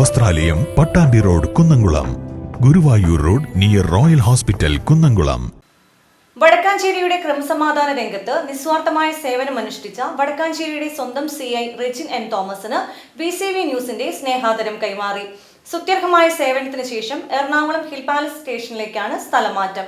വസ്ത്രാലയം Pattambi road Kunnamkulam. Guruvayur road near Royal Hospital Kunnamkulam. വടക്കാഞ്ചേരിയുടെ ക്രമസമാധാന രംഗത്ത് നിസ്വാർത്ഥമായ സേവനമനുഷ്ഠിച്ച വടക്കാഞ്ചേരിയുടെ സ്വന്തം സി ഐ റെജിൻ എൻ തോമസിന് വി സി വി ന്യൂസിന്റെ സ്നേഹാദരം കൈമാറി. സുത്യർഹമായ സേവനത്തിന് ശേഷം എറണാകുളം ഹിൽ പാലസ് സ്റ്റേഷനിലേക്കാണ് സ്ഥലമാറ്റം.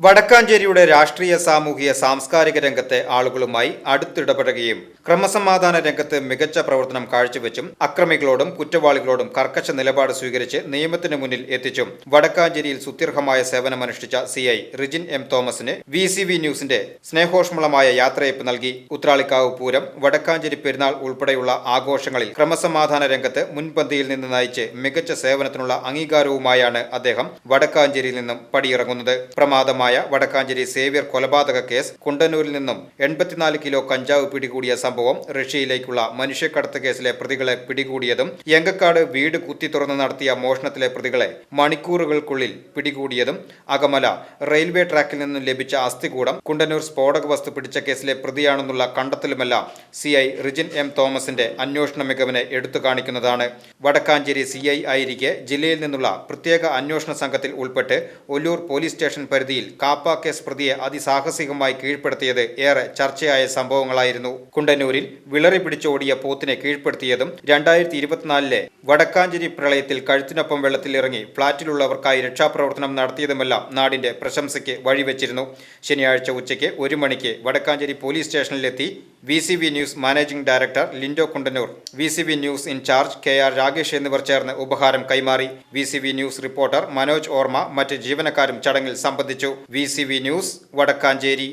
വടക്കാഞ്ചേരിയുടെ രാഷ്ട്രീയ സാമൂഹിക സാംസ്കാരിക രംഗത്തെ ആളുകളുമായി അടുത്തിടപെടുകയും ക്രമസമാധാന രംഗത്ത് മികച്ച പ്രവർത്തനം കാഴ്ചവെച്ചും അക്രമികളോടും കുറ്റവാളികളോടും കർക്കശ നിലപാട് സ്വീകരിച്ച് നിയമത്തിന് മുന്നിൽ എത്തിച്ചും വടക്കാഞ്ചേരിയിൽ സുത്യർഹമായ സേവനമനുഷ്ഠിച്ച സി ഐ റിജിൻ എം തോമസിന് വി സി വി ന്യൂസിന്റെ സ്നേഹോഷ്മളമായ യാത്രയപ്പ് നൽകി. ഉത്രാളിക്കാവ് പൂരം വടക്കാഞ്ചേരി പെരുന്നാൾ ഉൾപ്പെടെയുള്ള ആഘോഷങ്ങളിൽ ക്രമസമാധാന രംഗത്ത് മുൻപന്തിയിൽ നിന്ന് നയിച്ച് മികച്ച സേവനത്തിനുള്ള അംഗീകാരവുമായാണ് അദ്ദേഹം വടക്കാഞ്ചേരിയിൽ നിന്നും പടിയിറങ്ങുന്നത്. പ്രമാദമായ വടക്കാഞ്ചേരി സേവ്യർ കൊലപാതക കേസ് കുണ്ടന്നൂരിൽ നിന്നും എൺപത്തിനാല് കിലോ കഞ്ചാവ് പിടികൂടിയ സംഭവം റഷ്യയിലേക്കുള്ള മനുഷ്യക്കടത്ത് കേസിലെ പ്രതികളെ പിടികൂടിയതും എങ്കക്കാട് വീട് കുത്തി തുറന്ന് നടത്തിയ മോഷണത്തിലെ പ്രതികളെ മണിക്കൂറുകൾക്കുള്ളിൽ പിടികൂടിയതും അകമല റെയിൽവേ ട്രാക്കിൽ നിന്നും ലഭിച്ച അസ്ഥികൂടം കുണ്ടന്നൂർ സ്ഫോടക വസ്തു പിടിച്ച കേസിലെ പ്രതിയാണെന്നുള്ള കണ്ടെത്തലുമെല്ലാം സി ഐ റിജിൻ എം തോമസിന്റെ അന്വേഷണ മികവിനെ എടുത്തു കാണിക്കുന്നതാണ്. വടക്കാഞ്ചേരി സി ഐ ആയിരിക്കെ ജില്ലയിൽ നിന്നുള്ള പ്രത്യേക അന്വേഷണ സംഘത്തിൽ ഉൾപ്പെട്ട് ഒല്ലൂർ പോലീസ് സ്റ്റേഷൻ പരിധിയിൽ കാപ്പ കേസ് പ്രതിയെ അതിസാഹസികമായി കീഴ്പ്പെടുത്തിയത് ഏറെ ചർച്ചയായ സംഭവങ്ങളായിരുന്നു. കുണ്ടന്നൂരിൽ വിളറി പിടിച്ചോടിയ പോത്തിനെ കീഴ്പ്പെടുത്തിയതും രണ്ടായിരത്തി ഇരുപത്തിനാലിലെ വടക്കാഞ്ചേരി പ്രളയത്തിൽ കഴുത്തിനൊപ്പം വെള്ളത്തിലിറങ്ങി ഫ്ളാറ്റിലുള്ളവർക്കായി രക്ഷാപ്രവർത്തനം നടത്തിയതുമെല്ലാം നാടിന്റെ പ്രശംസയ്ക്ക് വഴിവെച്ചിരുന്നു. ശനിയാഴ്ച ഉച്ചയ്ക്ക് ഒരു മണിക്ക് വടക്കാഞ്ചേരി പോലീസ് സ്റ്റേഷനിലെത്തി V C B news managing director Lindo Kundannoor V C B news in charge K R Ragesh എന്നിവർ ചേർന്ന് ഉപഹാരം കൈമാറി. V C B news reporter Manoj ഓർമ്മ മറ്റ് ജീവനക്കാരും ചടങ്ങിൽ സംബന്ധിച്ചു. V C B news Vadakkanchery.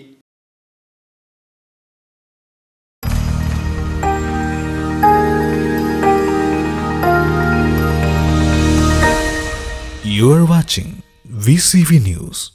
You are watching VCV News.